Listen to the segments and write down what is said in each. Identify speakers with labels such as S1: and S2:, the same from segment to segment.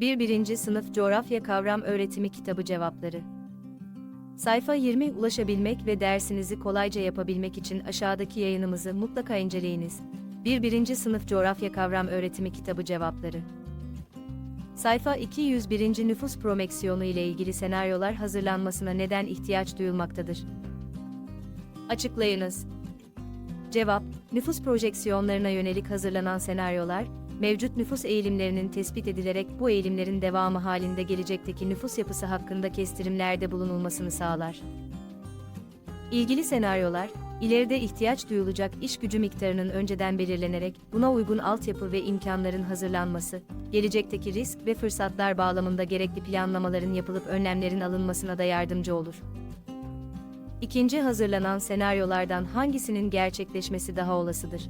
S1: 1. 1. Sınıf Coğrafya Kavram Öğretimi Kitabı Cevapları Sayfa 20 Ulaşabilmek ve dersinizi kolayca yapabilmek için aşağıdaki yayınımızı mutlaka inceleyiniz. 1. 1. Sınıf Coğrafya Kavram Öğretimi Kitabı Cevapları Sayfa 201. Nüfus promeksiyonu ile ilgili senaryolar hazırlanmasına neden ihtiyaç duyulmaktadır? Açıklayınız. Cevap, nüfus projeksiyonlarına yönelik hazırlanan senaryolar, mevcut nüfus eğilimlerinin tespit edilerek bu eğilimlerin devamı halinde gelecekteki nüfus yapısı hakkında kestirimlerde bulunulmasını sağlar. İlgili senaryolar, ileride ihtiyaç duyulacak iş gücü miktarının önceden belirlenerek buna uygun altyapı ve imkanların hazırlanması, gelecekteki risk ve fırsatlar bağlamında gerekli planlamaların yapılıp önlemlerin alınmasına da yardımcı olur. İkinci hazırlanan senaryolardan hangisinin gerçekleşmesi daha olasıdır?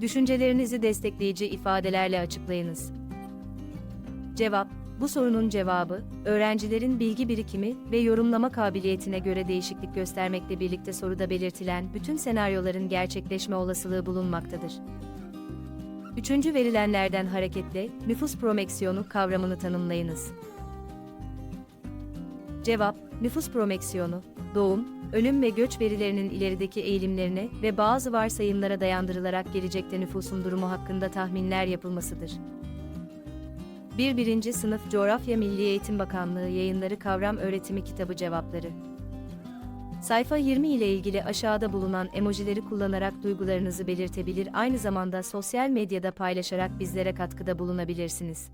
S1: Düşüncelerinizi destekleyici ifadelerle açıklayınız. Cevap, bu sorunun cevabı, öğrencilerin bilgi birikimi ve yorumlama kabiliyetine göre değişiklik göstermekle birlikte soruda belirtilen bütün senaryoların gerçekleşme olasılığı bulunmaktadır. Üçüncü verilenlerden hareketle, nüfus promeksiyonu kavramını tanımlayınız. Cevap, nüfus promeksiyonu, doğum, ölüm ve göç verilerinin ilerideki eğilimlerine ve bazı varsayımlara dayandırılarak gelecekte nüfusun durumu hakkında tahminler yapılmasıdır. 1. 1. Sınıf Coğrafya Milli Eğitim Bakanlığı Yayınları Kavram Öğretimi Kitabı Cevapları Sayfa 20 ile ilgili aşağıda bulunan emojileri kullanarak duygularınızı belirtebilir aynı zamanda sosyal medyada paylaşarak bizlere katkıda bulunabilirsiniz.